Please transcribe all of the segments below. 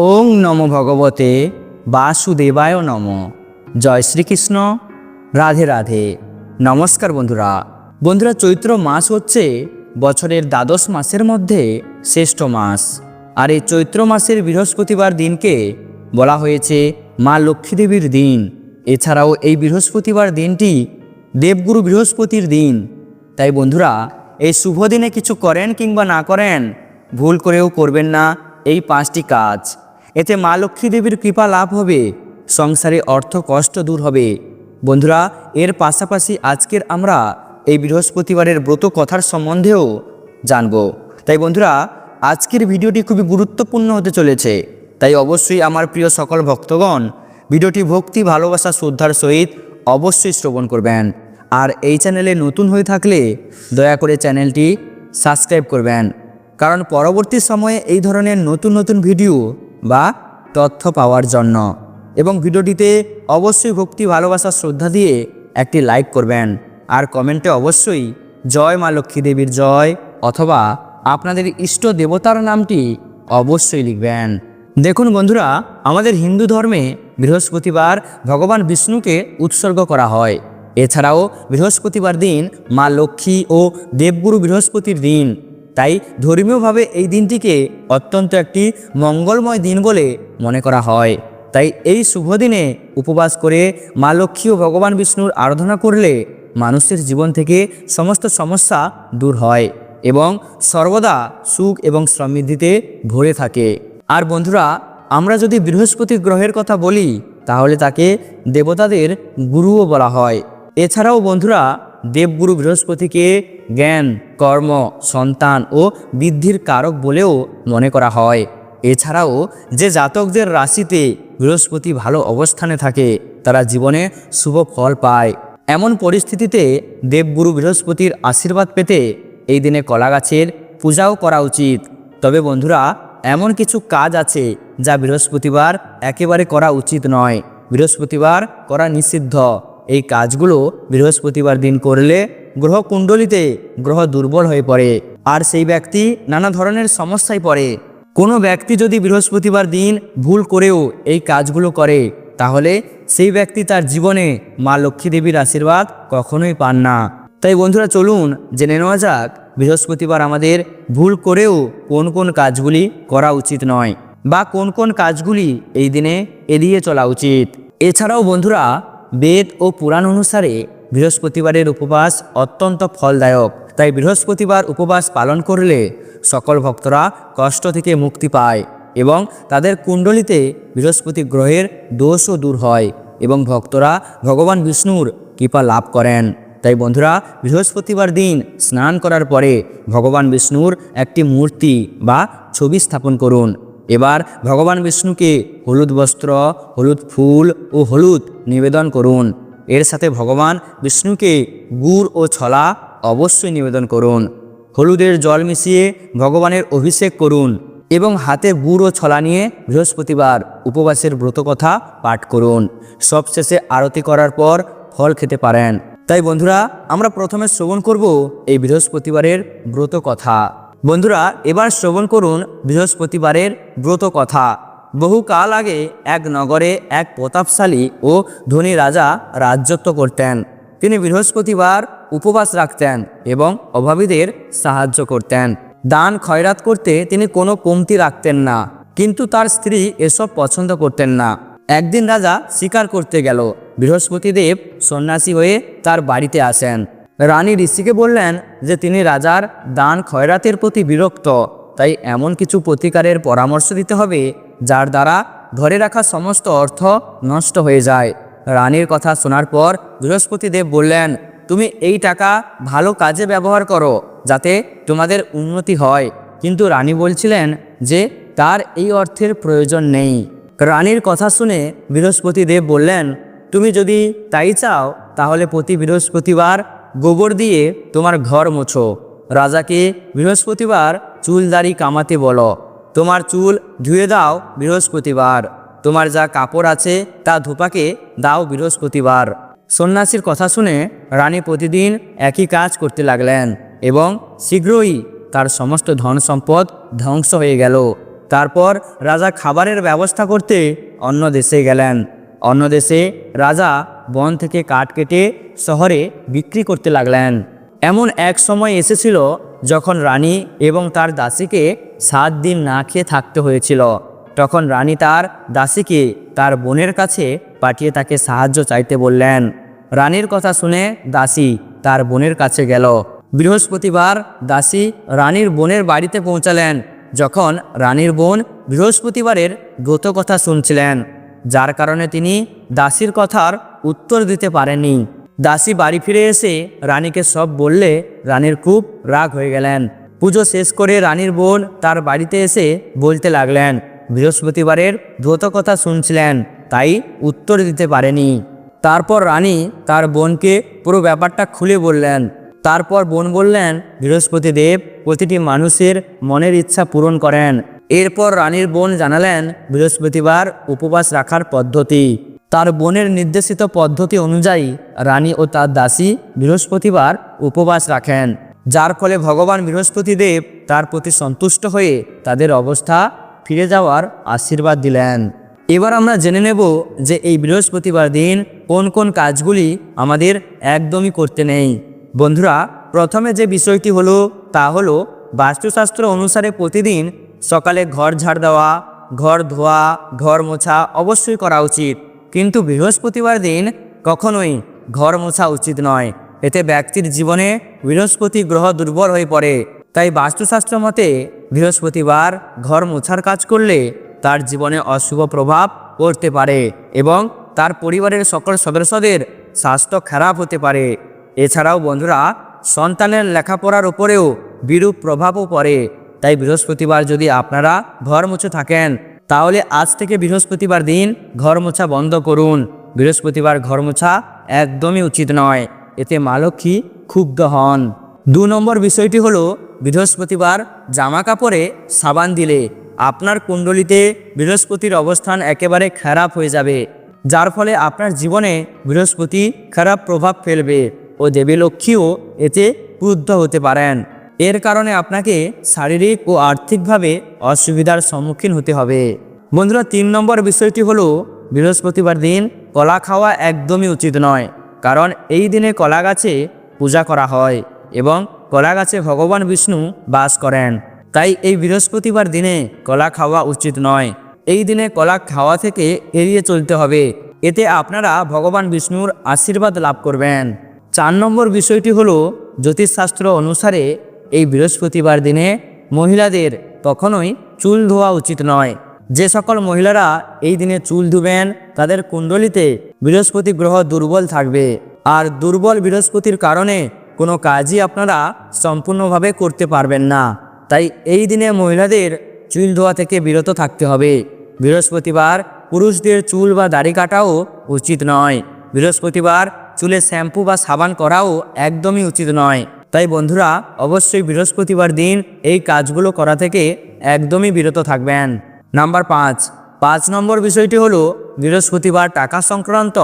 ওং নম ভগবতে বাসুদেবায় নম। জয় শ্রীকৃষ্ণ। রাধে রাধে। নমস্কার বন্ধুরা। বন্ধুরা, চৈত্র মাস হচ্ছে বছরের দ্বাদশ মাসের মধ্যে শ্রেষ্ঠ মাস। আর এই চৈত্র মাসের বৃহস্পতিবার দিনকে বলা হয়েছে মা লক্ষ্মীদেবীর দিন। এছাড়াও এই বৃহস্পতিবার দিনটি দেবগুরু বৃহস্পতির দিন। তাই বন্ধুরা, এই শুভ দিনে কিছু করেন কিংবা না করেন, ভুল করেও করবেন না এই পাঁচটি কাজ। এতে মা লক্ষ্মী দেবীর কৃপা লাভ হবে, সংসারে অর্থ কষ্ট দূর হবে। বন্ধুরা, এর পাশাপাশি আজকের আমরা এই বৃহস্পতিবারের ব্রত কথার সম্বন্ধেও জানব। তাই বন্ধুরা, আজকের ভিডিওটি খুবই গুরুত্বপূর্ণ হতে চলেছে। তাই অবশ্যই আমার প্রিয় সকল ভক্তগণ, ভিডিওটি ভক্তি, ভালোবাসা, শ্রদ্ধার সহিত অবশ্যই শ্রবণ করবেন। আর এই চ্যানেলে নতুন হয়ে থাকলে দয়া করে চ্যানেলটি সাবস্ক্রাইব করবেন। কারণ পরবর্তী সময়ে এই ধরনের নতুন নতুন ভিডিও বা তথ্য পাওয়ার জন্য। এবং ভিডিওটিতে অবশ্যই ভক্তি, ভালোবাসা, শ্রদ্ধা দিয়ে একটি লাইক করবেন। আর কমেন্টে অবশ্যই জয় মা লক্ষ্মী দেবীর জয় অথবা আপনাদের ইষ্ট দেবতার নামটি অবশ্যই লিখবেন। দেখুন বন্ধুরা, আমাদের হিন্দু ধর্মে বৃহস্পতিবার ভগবান বিষ্ণুকে উৎসর্গ করা হয়। এছাড়াও বৃহস্পতিবার দিন মা লক্ষ্মী ও দেবগুরু বৃহস্পতির দিন। তাই ধর্মীয়ভাবে এই দিনটিকে অত্যন্ত একটি মঙ্গলময় দিন বলে মনে করা হয়। তাই এই শুভ দিনে উপবাস করে মা লক্ষ্মী ও ভগবান বিষ্ণুর আরাধনা করলে মানুষের জীবন থেকে সমস্ত সমস্যা দূর হয় এবং সর্বদা সুখ এবং সমৃদ্ধিতে ভরে থাকে। আর বন্ধুরা, আমরা যদি বৃহস্পতি গ্রহের কথা বলি, তাহলে তাকে দেবতাদের গুরুও বলা হয়। এছাড়াও বন্ধুরা, দেবগুরু বৃহস্পতিকে জ্ঞান, কর্ম, সন্তান ও বৃদ্ধির কারক বলেও মনে করা হয়। এছাড়াও, যে জাতকদের রাশিতে বৃহস্পতি ভালো অবস্থানে থাকে, তারা জীবনে শুভ ফল পায়। এমন পরিস্থিতিতে দেবগুরু বৃহস্পতির আশীর্বাদ পেতে এই দিনে কলা গাছের পূজাও করা উচিত। তবে বন্ধুরা, এমন কিছু কাজ আছে যা বৃহস্পতিবার একেবারে করা উচিত নয়। বৃহস্পতিবার করা নিষিদ্ধ। এই কাজগুলো বৃহস্পতিবার দিন করলে গ্রহ কুণ্ডলিতে গ্রহ দুর্বল হয়ে পড়ে, আর সেই ব্যক্তি নানা ধরনের সমস্যায় পড়ে। কোনো ব্যক্তি যদি বৃহস্পতিবার দিন ভুল করেও এই কাজগুলো করে, তাহলে সেই ব্যক্তি তার জীবনে মা লক্ষ্মী দেবীর আশীর্বাদ কখনোই পান না। তাই বন্ধুরা, চলুন জেনে নেওয়া যাক বৃহস্পতিবার আমাদের ভুল করেও কোন কোন কাজগুলি করা উচিত নয়, বা কোন কোন কাজগুলি এই দিনে এড়িয়ে চলা উচিত। এছাড়াও বন্ধুরা, বেদ ও পুরাণ অনুসারে বৃহস্পতিবারের উপবাস অত্যন্ত ফলদায়ক। তাই বৃহস্পতিবার উপবাস পালন করলে সকল ভক্তরা কষ্ট থেকে মুক্তি পায় এবং তাদের কুণ্ডলিতে বৃহস্পতি গ্রহের দোষও দূর হয় এবং ভক্তরা ভগবান বিষ্ণুর কৃপা লাভ করেন। তাই বন্ধুরা, বৃহস্পতিবার দিন স্নান করার পরে ভগবান বিষ্ণুর একটি মূর্তি বা ছবি স্থাপন করুন। এবার ভগবান বিষ্ণুকে হলুদ বস্ত্র, হলুদ ফুল ও হলুদ নিবেদন করুন। এর সাথে ভগবান বিষ্ণুকে গুড় ও ছলা অবশ্যই নিবেদন করুন। হলুদের জল মিশিয়ে ভগবানের অভিষেক করুন এবং হাতে গুড় ও ছলা নিয়ে বৃহস্পতিবার উপবাসের ব্রতকথা পাঠ করুন। সবশেষে আরতি করার পর ফল খেতে পারেন। তাই বন্ধুরা, আমরা প্রথমে শ্রবণ করব এই বৃহস্পতিবারের ব্রত কথা বন্ধুরা, এবার শ্রবণ করুন বৃহস্পতিবারের ব্রত কথা বহুকাল আগে এক নগরে এক প্রতাপশালী ও ধনী রাজা রাজ্যত্ব করতেন। তিনি বৃহস্পতিবার উপবাস রাখতেন এবং অভাবীদের সাহায্য করতেন। দান খয়রাত করতে তিনি কোনো কমতি রাখতেন না, কিন্তু তার স্ত্রী এসব পছন্দ করতেন না। একদিন রাজা শিকার করতে গেল। বৃহস্পতিদেব সন্ন্যাসী হয়ে তার বাড়িতে আসেন। রানী ঋষিকে বললেন যে, তিনি রাজার দান খয়রাতের প্রতি বিরক্ত, তাই এমন কিছু প্রতিকারের পরামর্শ দিতে হবে যার দ্বারা ধরে রাখা সমস্ত অর্থ নষ্ট হয়ে যায়। রানীর কথা শোনার পর বৃহস্পতিদেব বললেন, তুমি এই টাকা ভালো কাজে ব্যবহার করো, যাতে তোমাদের উন্নতি হয়। কিন্তু রানী বলছিলেন যে, তার এই অর্থের প্রয়োজন নেই। রানীর কথা শুনে বৃহস্পতিদেব বললেন, তুমি যদি তাই চাও, তাহলে প্রতি বৃহস্পতিবার গোবর দিয়ে তোমার ঘর মোছো। রাজাকে বৃহস্পতিবার চুল দাড়ি কামাতে বলো। তোমার চুল ধুয়ে দাও বৃহস্পতিবার। তোমার যা কাপড় আছে তা ধোপাকে দাও বৃহস্পতিবার। সন্ন্যাসীর কথা শুনে রানী প্রতিদিন একই কাজ করতে লাগলেন এবং শীঘ্রই তার সমস্ত ধন সম্পদ ধ্বংস হয়ে গেল। তারপর রাজা খাবারের ব্যবস্থা করতে অন্য দেশে গেলেন। অন্য দেশে রাজা বন থেকে কাঠ কেটে শহরে বিক্রি করতে লাগলেন। এমন এক সময় এসেছিল যখন রানী এবং তার দাসীকে সাত দিন না খেয়ে থাকতে হয়েছিল। তখন রানী তার দাসীকে তার বোনের কাছে পাঠিয়ে তাকে সাহায্য চাইতে বললেন। রানীর কথা শুনে দাসী তার বোনের কাছে গেল। বৃহস্পতিবার দাসী রানীর বোনের বাড়িতে পৌঁছালেন। যখন রানীর বোন বৃহস্পতিবারের গত কথা শুনছিলেন, যার কারণে তিনি দাসীর কথার উত্তর দিতে পারেননি। দাসী বাড়ি ফিরে এসে রানীকে সব বললে রানীর খুব রাগ হয়ে গেলেন। পুজো শেষ করে রানীর বোন তার বাড়িতে এসে বলতে লাগলেন, বৃহস্পতিবারের দ্রুত কথা শুনছিলেন, তাই উত্তর দিতে পারেনি। তারপর রানী তার বোনকে পুরো ব্যাপারটা খুলে বললেন। তারপর বোন বললেন বৃহস্পতি দেব প্রতিটি মানুষের মনের ইচ্ছা পূরণ করেন। এরপর রানীর বোন জানালেন, বৃহস্পতিবার উপবাস রাখার পদ্ধতি। তার বোনের নির্দেশিত পদ্ধতি অনুযায়ী রানী ও তার দাসী বৃহস্পতিবার উপবাস রাখেন। যার ফলে ভগবান বৃহস্পতিদেব তার প্রতি সন্তুষ্ট হয়ে তাদের অবস্থা ফিরে যাওয়ার আশীর্বাদ দিলেন। এবার আমরা জেনে নেব যে এই বৃহস্পতিবার দিন কোন কোন কাজগুলি আমাদের একদমই করতে নেই। বন্ধুরা, প্রথমে যে বিষয়টি হলো তা হলো বাস্তুশাস্ত্র অনুসারে প্রতিদিন সকালে ঘর ঝাড় দেওয়া, ঘর ধোয়া, ঘর মোছা অবশ্যই করা উচিত। কিন্তু বৃহস্পতিবার দিন কখনোই ঘর মোছা উচিত নয়। এতে ব্যক্তির জীবনে বৃহস্পতি গ্রহ দুর্বল হয়ে পড়ে। তাই বাস্তুশাস্ত্র মতে, বৃহস্পতিবার ঘর মোছার কাজ করলে তার জীবনে অশুভ প্রভাব পড়তে পারে এবং তার পরিবারের সকল সদস্যদের স্বাস্থ্য খারাপ হতে পারে। এছাড়াও বন্ধুরা, সন্তানের লেখাপড়ার উপরেও বিরূপ প্রভাবও পড়ে। তাই বৃহস্পতিবার যদি আপনারা ঘর মুছে থাকেন, তাহলে আজ থেকে বৃহস্পতিবার দিন ঘর মোছা বন্ধ করুন। বৃহস্পতিবার ঘর মোছা একদমই উচিত নয়। এতে মা লক্ষ্মী ক্ষুব্ধ হন। দু নম্বর বিষয়টি হলো, বৃহস্পতিবার জামা কাপড়ে সাবান দিলে আপনার কুণ্ডলিতে বৃহস্পতির অবস্থান একেবারে খারাপ হয়ে যাবে, যার ফলে আপনার জীবনে বৃহস্পতি খারাপ প্রভাব ফেলবে ও দেবী লক্ষ্মীও এতে ক্রুদ্ধ হতে পারেন। এর কারণে আপনাকে শারীরিক ও আর্থিকভাবে অসুবিধার সম্মুখীন হতে হবে। বন্ধুরা, তিন নম্বর বিষয়টি হলো, বৃহস্পতিবার দিন কলা খাওয়া একদমই উচিত নয়। কারণ এই দিনে কলা গাছে পূজা করা হয় এবং কলা গাছে ভগবান বিষ্ণু বাস করেন। তাই এই বৃহস্পতিবার দিনে কলা খাওয়া উচিত নয়। এই দিনে কলা খাওয়া থেকে এড়িয়ে চলতে হবে। এতে আপনারা ভগবান বিষ্ণুর আশীর্বাদ লাভ করবেন। চার নম্বর বিষয়টি হল জ্যোতিষশাস্ত্র অনুসারে এই বৃহস্পতিবার দিনে মহিলাদের কখনোই চুল ধোয়া উচিত নয়। যে সকল মহিলারা এই দিনে চুল ধুবেন, তাদের কুণ্ডলিতে বৃহস্পতি গ্রহ দুর্বল থাকবে। আর দুর্বল বৃহস্পতির কারণে কোনো কাজই আপনারা সম্পূর্ণভাবে করতে পারবেন না। তাই এই দিনে মহিলাদের চুল ধোয়া থেকে বিরত থাকতে হবে। বৃহস্পতিবার পুরুষদের চুল বা দাড়ি কাটাও উচিত নয়। বৃহস্পতিবার চুলে শ্যাম্পু বা সাবান করাও একদমই উচিত নয়। তাই বন্ধুরা, অবশ্যই বৃহস্পতিবার দিন এই কাজগুলো করা থেকে একদমই বিরত থাকবেন। নাম্বার পাঁচ। পাঁচ নম্বর বিষয়টি হলো, বৃহস্পতিবার টাকা সংক্রান্ত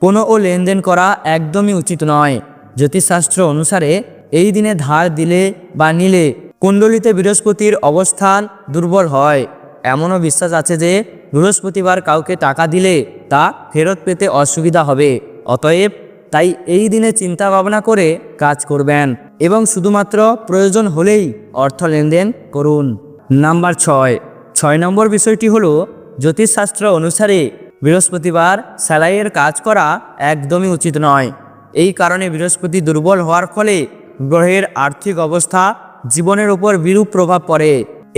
কোনো ও লেনদেন করা একদমই উচিত নয়। জ্যোতিষশাস্ত্র অনুসারে এই দিনে ধার দিলে বা নিলে কুণ্ডলিতে বৃহস্পতির অবস্থান দুর্বল হয়। এমনও বিশ্বাস আছে যে, বৃহস্পতিবার কাউকে টাকা দিলে তা ফেরত পেতে অসুবিধা হবে। অতএব তাই এই দিনে চিন্তা ভাবনা করে কাজ করবেন এবং শুধুমাত্র প্রয়োজন হলেই অর্থ লেনদেন করুন। নাম্বার ছয়। ছয় নম্বর বিষয়টি হলো, জ্যোতিষশাস্ত্র অনুসারে বৃহস্পতিবার সেলাইয়ের কাজ করা একদমই উচিত নয়। এই কারণে বৃহস্পতি দুর্বল হওয়ার ফলে গ্রহের আর্থিক অবস্থা জীবনের উপর বিরূপ প্রভাব পড়ে।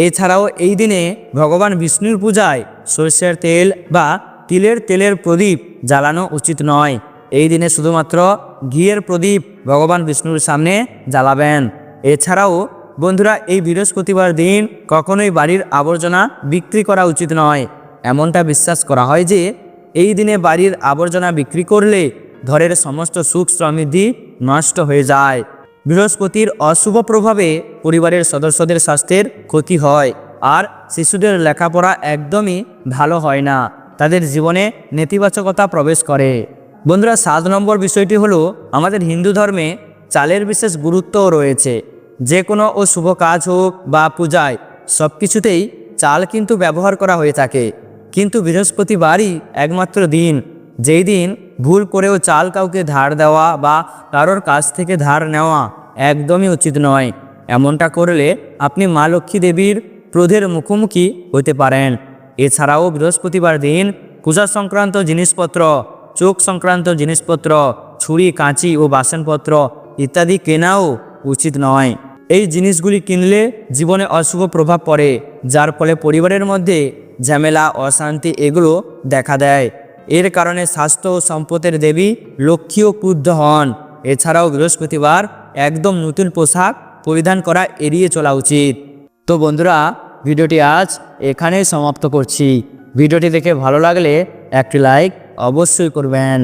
এছাড়াও এই দিনে ভগবান বিষ্ণুর পূজায় সর্ষের তেল বা তিলের তেলের প্রদীপ জ্বালানো উচিত নয়। এই দিনে শুধুমাত্র ঘিয়ের প্রদীপ ভগবান বিষ্ণুর সামনে জ্বালাবেন। এছাড়াও বন্ধুরা, এই বৃহস্পতিবার দিন কখনোই বাড়ির আবর্জনা বিক্রি করা উচিত নয়। এমনটা বিশ্বাস করা হয় যে, এই দিনে বাড়ির আবর্জনা বিক্রি করলে ঘরের সমস্ত সুখ সমৃদ্ধি নষ্ট হয়ে যায়। বৃহস্পতির অশুভ প্রভাবে পরিবারের সদস্যদের স্বাস্থ্যের ক্ষতি হয় আর শিশুদের লেখাপড়া একদমই ভালো হয় না। তাদের জীবনে নেতিবাচকতা প্রবেশ করে। বন্ধুরা, সাত নম্বর বিষয়টি হলো, আমাদের হিন্দু ধর্মে চালের বিশেষ গুরুত্বও রয়েছে। যে কোনো ও শুভ কাজ হোক বা পূজায় সব কিছুতেই চাল কিন্তু ব্যবহার করা হয়ে থাকে। কিন্তু বৃহস্পতিবারই একমাত্র দিন। যেই দিন ভুল করেও চাল কাউকে ধার দেওয়া বা কারোর কাছ থেকে ধার নেওয়া একদমই উচিত নয়। এমনটা করলে আপনি মা লক্ষ্মী দেবীর ক্রোধের মুখোমুখি হতে পারেন। এছাড়াও বৃহস্পতিবার দিন পূজা সংক্রান্ত জিনিসপত্র, চোখ সংক্রান্ত জিনিসপত্র, ছুরি, কাঁচি ও বাসনপত্র ইত্যাদি কেনাও উচিত নয়। এই জিনিসগুলি কিনলে জীবনে অশুভ প্রভাব পড়ে, যার ফলে পরিবারের মধ্যে ঝামেলা, অশান্তি এগুলো দেখা দেয়। এর কারণে স্বাস্থ্য ও সম্পদের দেবী লক্ষ্মীও ক্রুদ্ধ হন। এছাড়াও বৃহস্পতিবার একদম নতুন পোশাক পরিধান করা এড়িয়ে চলা উচিত। তো বন্ধুরা, ভিডিওটি আজ এখানেই সমাপ্ত করছি। ভিডিওটি দেখে ভালো লাগলে একটি লাইক অবশ্যই করবেন।